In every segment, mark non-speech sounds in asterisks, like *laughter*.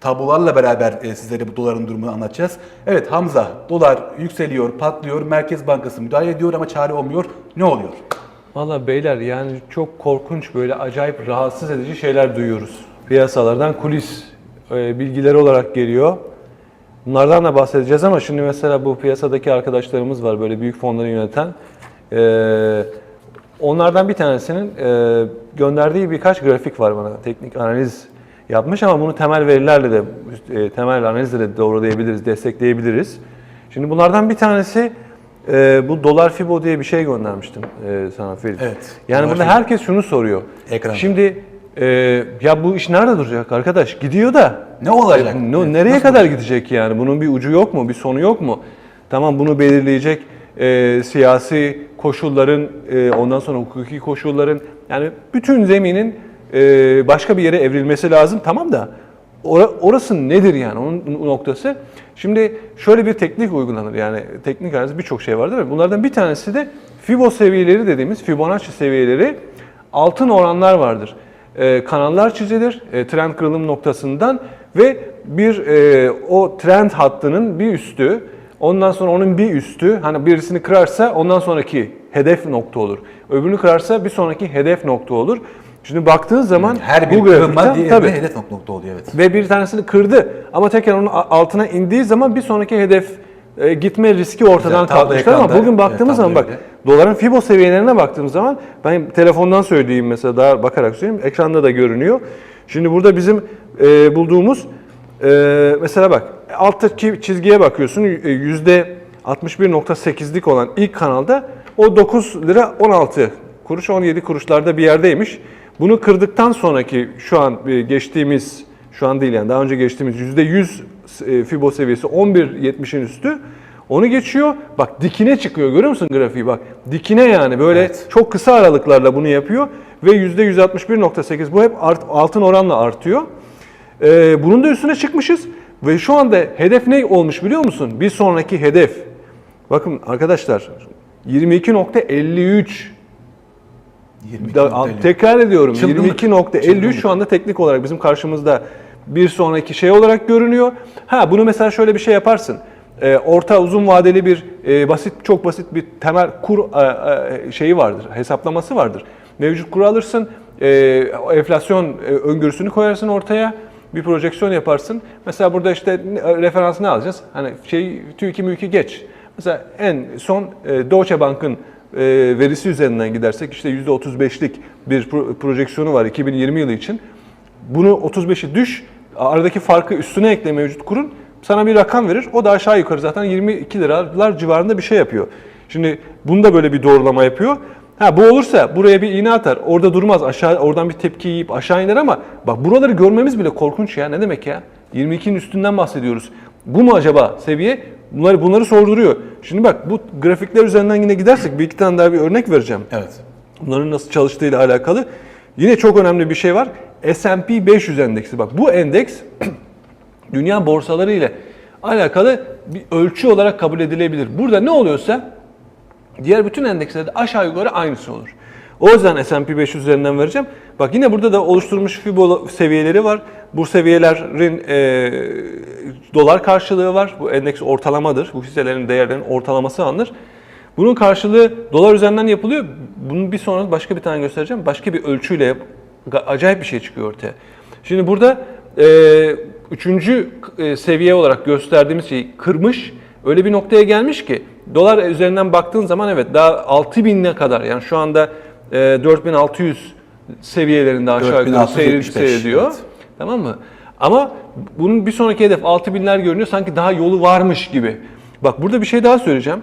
tablolarla beraber e, sizlere bu doların durumunu anlatacağız. Evet Hamza, dolar yükseliyor, patlıyor, Merkez Bankası müdahale ediyor ama çare olmuyor. Ne oluyor? Valla beyler yani çok korkunç böyle acayip rahatsız edici şeyler duyuyoruz. Piyasalardan kulis e, bilgileri olarak geliyor. Bunlardan da bahsedeceğiz ama şimdi mesela bu piyasadaki arkadaşlarımız var böyle büyük fonları yöneten. E, onlardan bir tanesinin gönderdiği birkaç grafik var bana. Teknik analiz yapmış ama bunu temel verilerle de e, temel analizle de doğrulayabiliriz, destekleyebiliriz. Şimdi bunlardan bir tanesi e, bu dolar fibo diye bir şey göndermiştim e, sana Ferit. Evet, Yani fibo. herkes şunu soruyor. Ekranda. Şimdi e, ya bu iş nerede duracak arkadaş? Gidiyor da. Ne olacak? Ne- Evet, nereye nasıl kadar olacak? gidecek yani? Bunun bir ucu yok mu? Bir sonu yok mu? Tamam bunu belirleyecek e, siyasi koşulların, e, ondan sonra hukuki koşulların, yani bütün zeminin e, başka bir yere evrilmesi lazım. Tamam da ora- orası nedir yani onun noktası? Şimdi şöyle bir teknik uygulanır yani teknik analiz birçok şey var değil? Bunlardan bir tanesi de Fibo seviyeleri dediğimiz Fibonacci seviyeleri altın oranlar vardır. E, kanallar çizilir e, trend kırılım noktasından ve bir e, o trend hattının bir üstü, ondan sonra onun bir üstü, hani birisini kırarsa ondan sonraki hedef nokta olur. Öbürünü kırarsa bir sonraki hedef nokta olur. Şimdi baktığın zaman Her bir bu kırılma diğerine tabii hedef nok- nokta oluyor evet. ve bir tanesini kırdı ama tekrar onun altına indiği zaman bir sonraki hedef e, gitme riski ortadan kalkmışlar ama bugün baktığımız Evet, zaman bak doların Fibo seviyelerine baktığımız zaman ben telefondan söyleyeyim mesela daha bakarak söyleyeyim ekranda da görünüyor. Şimdi burada bizim e, bulduğumuz e, mesela bak alttaki çizgiye bakıyorsun e, yüzde 61.8'lik olan ilk kanalda o 9 lira 16 kuruş 17 kuruşlarda bir yerdeymiş. Bunu kırdıktan sonraki şu an e, geçtiğimiz şu an değil yani daha önce geçtiğimiz %100 e, Fibo seviyesi 11.70'in üstü. Onu geçiyor. Bak dikine çıkıyor. Görüyor musun grafiği? Bak dikine yani böyle Evet. çok kısa aralıklarla bunu yapıyor ve %161.8 bu hep art- altın oranla artıyor. Ee, bunun da üstüne çıkmışız ve şu anda hedef ne olmuş biliyor musun? Bir sonraki hedef. Bakın arkadaşlar 22.53 da, 22.50. tekrar ediyorum Çılgınlık. 22.53 Çılgınlık. şu anda teknik olarak bizim karşımızda bir sonraki şey olarak görünüyor. Ha bunu mesela şöyle bir şey yaparsın. Ee, orta uzun vadeli bir e, basit çok basit bir temel kur e, e, şeyi vardır. Hesaplaması vardır. Mevcut kuru alırsın. e, enflasyon e, öngörüsünü koyarsın ortaya. Bir projeksiyon yaparsın. Mesela burada işte referans ne alacağız? Hani şey TÜİK'i mülki geç. Mesela en son e, Deutsche Bank'ın e, verisi üzerinden gidersek işte %35'lik bir pro- projeksiyonu var 2020 yılı için. Bunu 35'i düş, aradaki farkı üstüne ekle mevcut kurun. Sana bir rakam verir. O da aşağı yukarı zaten 22 liralar civarında bir şey yapıyor. Şimdi bunu da böyle bir doğrulama yapıyor. Ha bu olursa buraya bir iğne atar. Orada durmaz. Aşağı oradan bir tepki yiyip aşağı iner ama bak buraları görmemiz bile korkunç ya. Ne demek ya? 22'nin üstünden bahsediyoruz. Bu mu acaba seviye? Bunları bunları sorduruyor. Şimdi bak bu grafikler üzerinden yine gidersek bir iki tane daha bir örnek vereceğim. Evet. Bunların nasıl çalıştığıyla alakalı. Yine çok önemli bir şey var. S&P 500 endeksi. Bak bu endeks *clears throat* dünya borsaları ile alakalı bir ölçü olarak kabul edilebilir. Burada ne oluyorsa diğer bütün endekslerde aşağı yukarı aynısı olur. O yüzden S&P 500 üzerinden vereceğim. Bak yine burada da oluşturulmuş Fibo seviyeleri var. Bu seviyelerin e, dolar karşılığı var. Bu endeks ortalamadır. Bu hisselerin değerlerinin ortalaması alınır. Bunun karşılığı dolar üzerinden yapılıyor. Bunun bir sonra başka bir tane göstereceğim. Başka bir ölçüyle acayip bir şey çıkıyor ortaya. Şimdi burada e, üçüncü e, seviye olarak gösterdiğimiz şeyi kırmış. Öyle bir noktaya gelmiş ki dolar üzerinden baktığın zaman evet daha 6000'e kadar yani şu anda e, 4600 seviyelerinde aşağı yukarı 4675, seyir- seyrediyor. evet. Tamam mı? Ama bunun bir sonraki hedef 6000'ler görünüyor sanki daha yolu varmış gibi. Bak burada bir şey daha söyleyeceğim.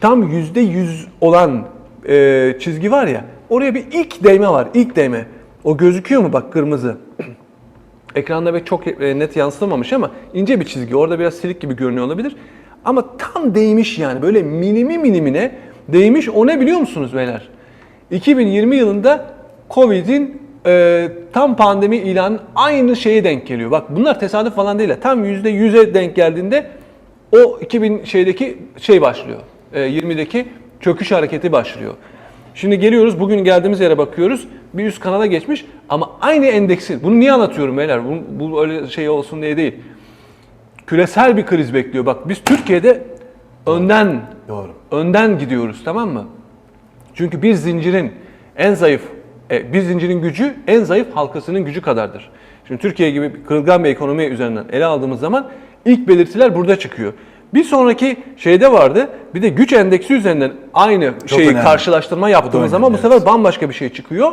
Tam yüzde yüz olan e, çizgi var ya oraya bir ilk değme var ilk değme. O gözüküyor mu? Bak kırmızı. *clears throat* Ekranda belki çok e, net yansıtamamış ama ince bir çizgi. Orada biraz silik gibi görünüyor olabilir. Ama tam değmiş yani. Böyle minimi minimine değmiş. O ne biliyor musunuz beyler? 2020 yılında Covid'in e, tam pandemi ilanı aynı şeye denk geliyor. Bak bunlar tesadüf falan değil. Tam %100'e denk geldiğinde o 2000 şeydeki şey başlıyor. E, 20'deki çöküş hareketi başlıyor. Şimdi geliyoruz bugün geldiğimiz yere bakıyoruz. Bir üst kanala geçmiş ama aynı endeksin. Bunu niye anlatıyorum beyler? Bu, bu öyle şey olsun diye değil. Küresel bir kriz bekliyor. Bak biz Türkiye'de önden Doğru. önden gidiyoruz tamam mı? Çünkü bir zincirin en zayıf, bir zincirin gücü en zayıf halkasının gücü kadardır. Şimdi Türkiye gibi kırılgan bir ekonomi üzerinden ele aldığımız zaman ilk belirtiler burada çıkıyor. Bir sonraki şeyde vardı. Bir de güç endeksi üzerinden aynı şeyi önemli. karşılaştırma yaptığımız önemli, zaman bu evet. sefer bambaşka bir şey çıkıyor.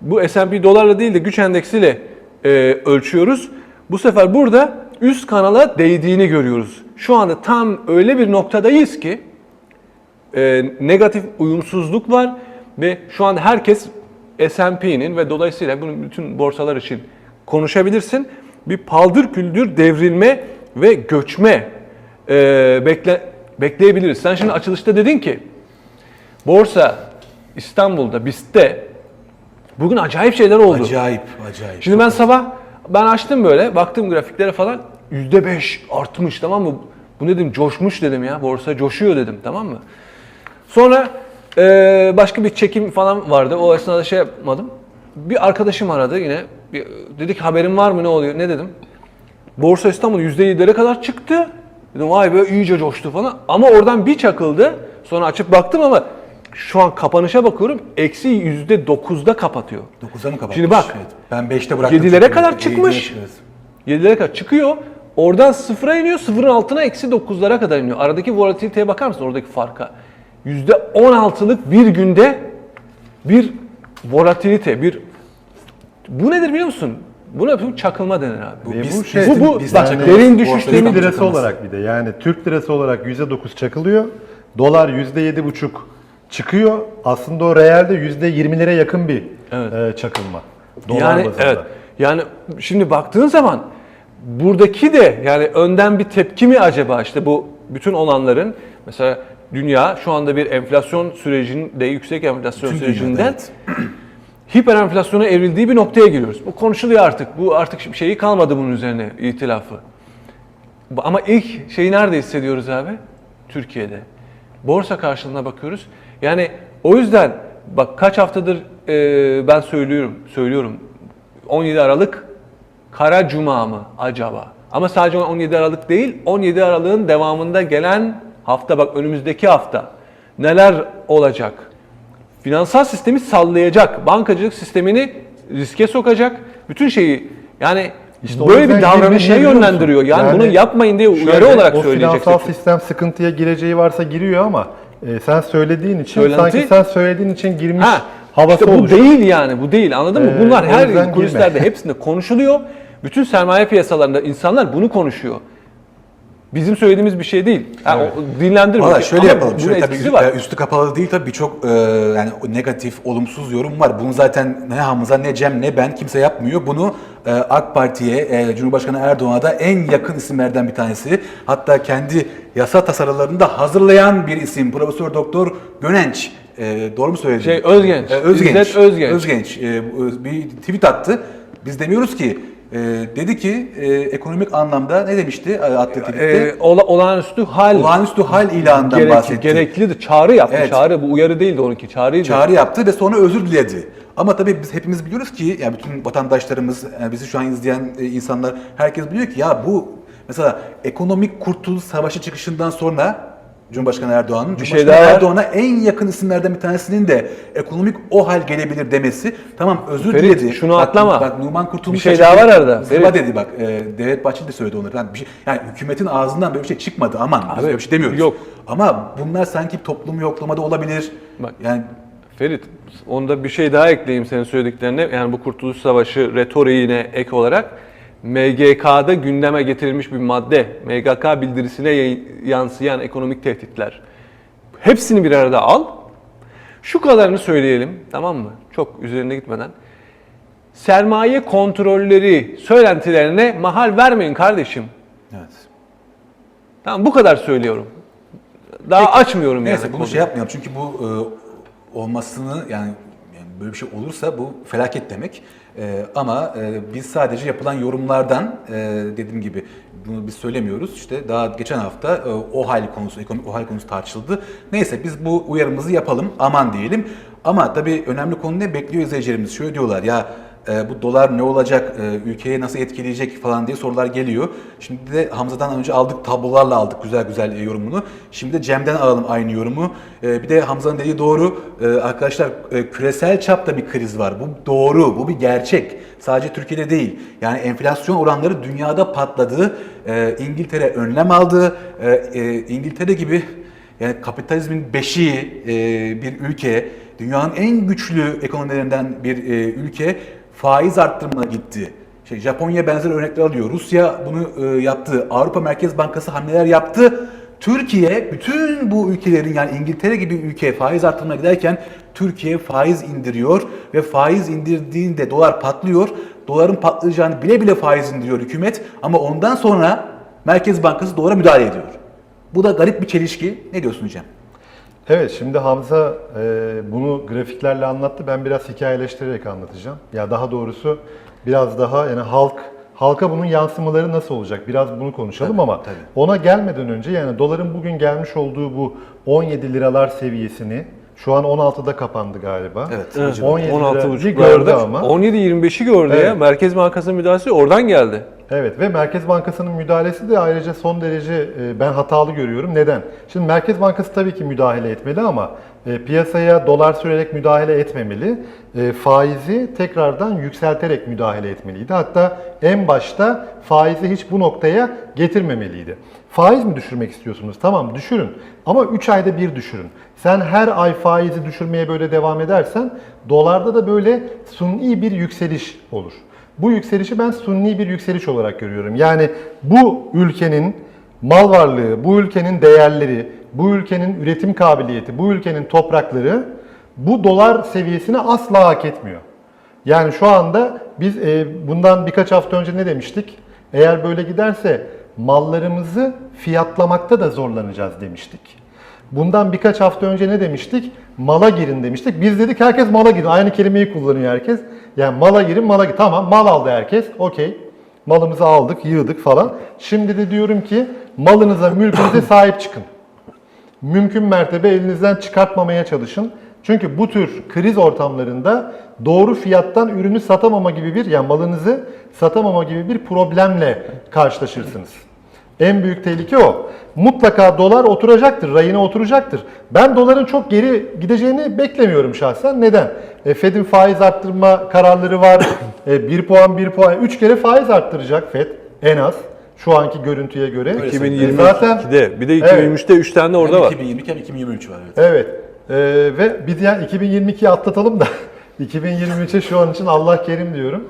Bu S&P dolarla değil de güç endeksiyle e, ölçüyoruz. Bu sefer burada üst kanala değdiğini görüyoruz. Şu anda tam öyle bir noktadayız ki e, negatif uyumsuzluk var ve şu an herkes S&P'nin ve dolayısıyla bunu bütün borsalar için konuşabilirsin. Bir paldır küldür devrilme ve göçme e, bekle, bekleyebiliriz. Sen şimdi açılışta dedin ki borsa İstanbul'da, BIST'te bugün acayip şeyler oldu. Acayip, acayip. Şimdi ben sabah ben açtım böyle baktım grafiklere falan yüzde beş artmış tamam mı? Bu ne dedim coşmuş dedim ya borsa coşuyor dedim tamam mı? Sonra eee, başka bir çekim falan vardı o esnada şey yapmadım. Bir arkadaşım aradı yine bir, dedik haberin var mı ne oluyor ne dedim. Borsa İstanbul %7'lere kadar çıktı. Dedim vay be iyice coştu falan. Ama oradan bir çakıldı. Sonra açıp baktım ama şu an kapanışa bakıyorum. Eksi %9'da kapatıyor. 9'a mı kapatmış? Şimdi bak, Evet. Ben 5'te bıraktım. 7'lere çünkü. kadar çıkmış. evet. 7'lere kadar çıkıyor. Oradan sıfıra iniyor. Sıfırın altına eksi 9'lara kadar iniyor. Aradaki volatiliteye bakar mısın oradaki farka? %16'lık bir günde bir volatilite, bir bu nedir biliyor musun? Buna bir çakılma denir abi. Bu Ve biz- bu şey, bu, bu biz- bak yani derin düşüş Türk lirası çakılması. olarak bir de yani Türk lirası olarak %9 çakılıyor. Dolar %7,5 çıkıyor. Aslında o realde %20'lere yakın bir e, çakılma. Dolar yani bazında. evet. Yani şimdi baktığın zaman buradaki de yani önden bir tepki mi acaba işte bu bütün olanların mesela dünya şu anda bir enflasyon sürecinde yüksek enflasyon dünyada, sürecinden evet. *clears throat* hiper enflasyona evrildiği bir noktaya giriyoruz. Bu konuşuluyor artık. Bu artık şeyi kalmadı bunun üzerine itilafı. Ama ilk şeyi nerede hissediyoruz abi? Türkiye'de. Borsa karşılığına bakıyoruz. Yani o yüzden bak kaç haftadır e, ben söylüyorum, söylüyorum. 17 Aralık Kara Cuma mı acaba? Ama sadece 17 Aralık değil, 17 Aralık'ın devamında gelen hafta bak önümüzdeki hafta neler olacak? Finansal sistemi sallayacak, bankacılık sistemini riske sokacak, bütün şeyi yani İşte o böyle bir davranışa musun? yönlendiriyor. Yani, Yani bunu yapmayın diye uyarı Şöyle, olarak o söyleyecek. finansal sistem sıkıntıya gireceği varsa giriyor ama e, sen söylediğin için Söylenti- sanki sen söylediğin için girmiş Ha, havası işte bu oluşuyor. değil yani bu değil anladın mı? Ee, Bunlar o her kulislerde hepsinde konuşuluyor. Bütün sermaye piyasalarında insanlar bunu konuşuyor. Bizim söylediğimiz bir şey değil. Ha, o dinlendirmiyor. Valla şöyle Ama yapalım. Şöyle tabii etkisi ü- var. üstü kapalı değil tabii birçok e, yani negatif, olumsuz yorum var. Bunu zaten ne Hamza ne Cem ne ben kimse yapmıyor. Bunu e, AK Parti'ye, e, Cumhurbaşkanı Erdoğan'a da en yakın isimlerden bir tanesi. Hatta kendi yasa tasarılarını da hazırlayan bir isim. Profesör Doktor Gönenç. E, doğru mu söyledim? Şey, Özgenç. E, Özgenç. İzzet Özgenç. Özgenç. E, bir tweet attı. Biz demiyoruz ki e, dedi ki e, ekonomik anlamda ne demişti e, tweette? Ee, ola, olağanüstü hal Olağanüstü hal ilanından gerek, bahsetti. gereklidir. Çağrı yaptı. Evet. Çağrı bu uyarı değildi onunki. Çağrıydı. çağrı yaptı ve sonra özür diledi. Ama tabii biz hepimiz biliyoruz ki yani bütün vatandaşlarımız, yani bizi şu an izleyen e, insanlar herkes biliyor ki ya bu mesela ekonomik kurtuluş savaşı çıkışından sonra Cumhurbaşkanı Erdoğan'ın şey Cumhurbaşkanı daha var. Erdoğan'a en yakın isimlerden bir tanesinin de ekonomik o hal gelebilir demesi. Tamam özür Ferit, diledi. şunu Bak- atlama. Bak Numan Kurtulmuş Bir şey daha var arada. Ferit. dedi bak. E, Devlet Bahçeli de söyledi onları. Yani, bir şey, yani hükümetin ağzından böyle bir şey çıkmadı. Aman biz böyle bir şey demiyoruz. yok. Ama bunlar sanki toplum yoklamada olabilir. Bak. Yani Ferit, onda bir şey daha ekleyeyim senin söylediklerine. Yani bu Kurtuluş Savaşı retoriğine ek olarak MGK'da gündeme getirilmiş bir madde, MGK bildirisine yansıyan ekonomik tehditler. Hepsini bir arada al. Şu kadarını söyleyelim, tamam mı? Çok üzerine gitmeden. Sermaye kontrolleri söylentilerine mahal vermeyin kardeşim. evet. Tamam bu kadar söylüyorum. Daha açmıyorum Neyse yani. bunu konuyu. şey yapmayalım çünkü bu e, olmasını yani, yani böyle bir şey olursa bu felaket demek. E, ama e, biz sadece yapılan yorumlardan e, dediğim gibi bunu biz söylemiyoruz. İşte daha geçen hafta e, o hal konusu, ekonomik o hal konusu tartışıldı. Neyse biz bu uyarımızı yapalım, aman diyelim. Ama tabii önemli konu ne bekliyor izleyicilerimiz? Şöyle diyorlar ya e, bu dolar ne olacak, e, ülkeye nasıl etkileyecek falan diye sorular geliyor. Şimdi de Hamza'dan önce aldık tablolarla aldık güzel güzel e, yorumunu. Şimdi de Cem'den alalım aynı yorumu. E, bir de Hamza'nın dediği doğru. E, arkadaşlar e, küresel çapta bir kriz var. Bu doğru, bu bir gerçek. Sadece Türkiye'de değil. Yani enflasyon oranları dünyada patladı. E, İngiltere önlem aldı. E, e, İngiltere gibi yani kapitalizmin beşiği e, bir ülke, dünyanın en güçlü ekonomilerinden bir e, ülke faiz arttırımına gitti. Şey, Japonya benzer örnekler alıyor. Rusya bunu e, yaptı. Avrupa Merkez Bankası hamleler yaptı. Türkiye bütün bu ülkelerin yani İngiltere gibi ülke faiz arttırmaya giderken Türkiye faiz indiriyor ve faiz indirdiğinde dolar patlıyor. Doların patlayacağını bile bile faiz indiriyor hükümet ama ondan sonra Merkez Bankası dolara müdahale ediyor. Bu da garip bir çelişki. Ne diyorsun hocam? Evet şimdi Hamza e, bunu grafiklerle anlattı. Ben biraz hikayeleştirerek anlatacağım. Ya daha doğrusu biraz daha yani halk halka bunun yansımaları nasıl olacak? Biraz bunu konuşalım Tabii, ama tabii. ona gelmeden önce yani doların bugün gelmiş olduğu bu 17 liralar seviyesini şu an 16'da kapandı galiba. Evet. Evet, 17 16,5 lira gördü gördü ama. 17-25'i gördü ya. Evet. Merkez Bankası'nın müdahalesi oradan geldi. Evet ve Merkez Bankası'nın müdahalesi de ayrıca son derece e, ben hatalı görüyorum. Neden? Şimdi Merkez Bankası tabii ki müdahale etmeli ama e, piyasaya dolar sürerek müdahale etmemeli. E, faizi tekrardan yükselterek müdahale etmeliydi. Hatta en başta faizi hiç bu noktaya getirmemeliydi. Faiz mi düşürmek istiyorsunuz? Tamam düşürün ama 3 ayda bir düşürün. Sen her ay faizi düşürmeye böyle devam edersen dolarda da böyle suni bir yükseliş olur. Bu yükselişi ben sunni bir yükseliş olarak görüyorum. Yani bu ülkenin mal varlığı, bu ülkenin değerleri, bu ülkenin üretim kabiliyeti, bu ülkenin toprakları bu dolar seviyesini asla hak etmiyor. Yani şu anda biz e, bundan birkaç hafta önce ne demiştik? Eğer böyle giderse mallarımızı fiyatlamakta da zorlanacağız demiştik. Bundan birkaç hafta önce ne demiştik? Mala girin demiştik. Biz dedik herkes mala girin. Aynı kelimeyi kullanıyor herkes. Yani mala girin, mala girin. Tamam mal aldı herkes. Okey. Malımızı aldık, yığdık falan. Şimdi de diyorum ki malınıza, mülkünüze *coughs* sahip çıkın. Mümkün mertebe elinizden çıkartmamaya çalışın. Çünkü bu tür kriz ortamlarında doğru fiyattan ürünü satamama gibi bir, yani malınızı satamama gibi bir problemle karşılaşırsınız. En büyük tehlike o. Mutlaka dolar oturacaktır, rayına oturacaktır. Ben doların çok geri gideceğini beklemiyorum şahsen. Neden? E, Fed'in faiz arttırma kararları var. E, 1 puan, 1 puan, 3 kere faiz arttıracak Fed en az şu anki görüntüye göre. Öyle E, 2022'de zaten bir de Evet. 2023'te 3 tane de orada Hem var. 2022 hem 2023 var. Evet. Evet. Ee, ve biz yani 2022'yi atlatalım da *laughs* 2023'e şu an için Allah kerim diyorum.